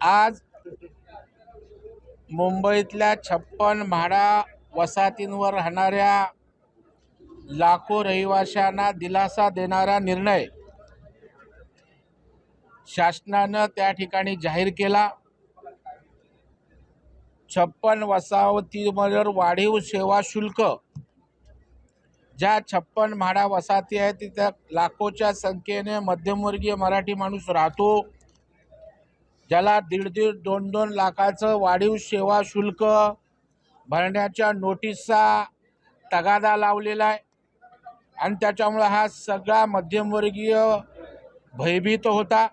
आज मुंबईतल्या छप्पन म्हाडा वसाहतींवर राहणाऱ्या लाखो रहिवाशांना दिलासा देणारा निर्णय शासनानं त्या ठिकाणी जाहीर केला. छप्पन वसाहतीवर वाढीव सेवा शुल्क. ज्या छप्पन म्हाडा वसाहती आहेत तिथं लाखोच्या संख्येने मध्यमवर्गीय मराठी माणूस राहतो. ज्याला दीड दीड दोन दोन लाखाचं वाढीव सेवा शुल्क भरण्याच्या नोटीसचा तगादा लावलेला आहे. आणि त्याच्यामुळं हा सगळा मध्यमवर्गीय भयभीत होता.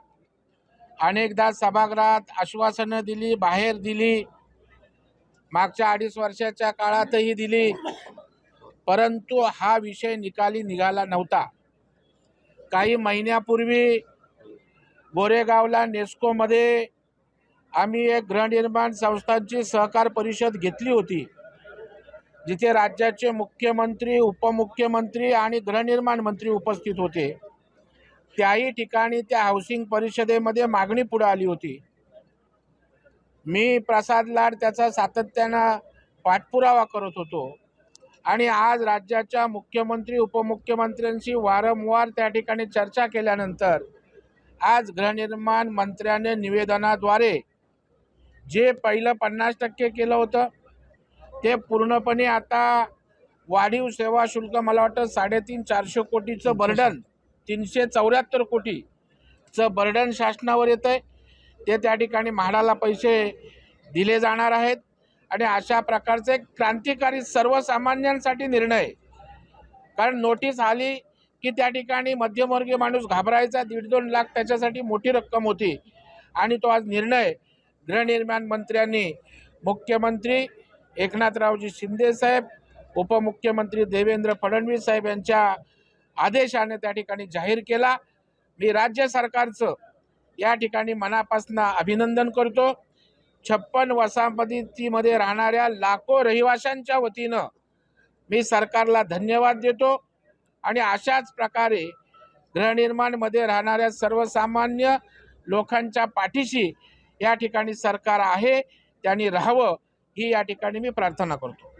अनेकदा सभागृहात आश्वासनं दिली बाहेर दिली मागच्या अडीच वर्षाच्या काळातही दिली. परंतु हा विषय निकाली निघाला नव्हता. काही महिन्यापूर्वी गोरेगावला नेस्कोमध्ये आम्ही एक गृहनिर्माण संस्थांची सहकार परिषद घेतली होती जिथे राज्याचे मुख्यमंत्री उपमुख्यमंत्री आणि गृहनिर्माण मंत्री उपस्थित होते. त्याही ठिकाणी त्या हाऊसिंग परिषदेमध्ये मागणी पुढे आली होती. मी प्रसाद लाड त्याचा सातत्यानं पाठपुरावा करत होतो आणि आज राज्याच्या मुख्यमंत्री उपमुख्यमंत्र्यांशी वारंवार त्या ठिकाणी चर्चा केल्यानंतर आज गृहनिर्माण मंत्र्याने निवेदनाद्वारे जे पहिलं पन्नास टक्के केलं होतं ते पूर्णपणे आता वाढीव सेवा शुल्क मला वाटतं साडेतीन चारशे कोटीचं बर्डन तीनशे चौऱ्याहत्तर कोटीचं बर्डन शासनावर येतं आहे ते त्या ठिकाणी म्हाडाला पैसे दिले जाणार आहेत आणि अशा प्रकारचे क्रांतिकारी सर्वसामान्यांसाठी निर्णय. कारण नोटीस आली की त्या ठिकाणी मध्यमवर्गीय माणूस घाबरायचा दीड दोन लाख त्याच्यासाठी मोठी रक्कम होती. आणि तो आज निर्णय गृहनिर्माण मंत्र्यांनी मुख्यमंत्री एकनाथरावजी शिंदेसाहेब उपमुख्यमंत्री देवेंद्र फडणवीस साहेब यांच्या आदेशाने त्या ठिकाणी जाहीर केला. मी राज्य सरकारचं या ठिकाणी मनापासून अभिनंदन करतो. छप्पन वसाहतीमध्ये राहणाऱ्या लाखो रहिवाशांच्या वतीनं मी सरकारला धन्यवाद देतो. आणि अशाच प्रकारे गृहनिर्माणमध्ये राहणाऱ्या सर्वसामान्य लोकांच्या पाठीशी या ठिकाणी सरकार आहे त्यांनी राहावं ही या ठिकाणी मी प्रार्थना करतो.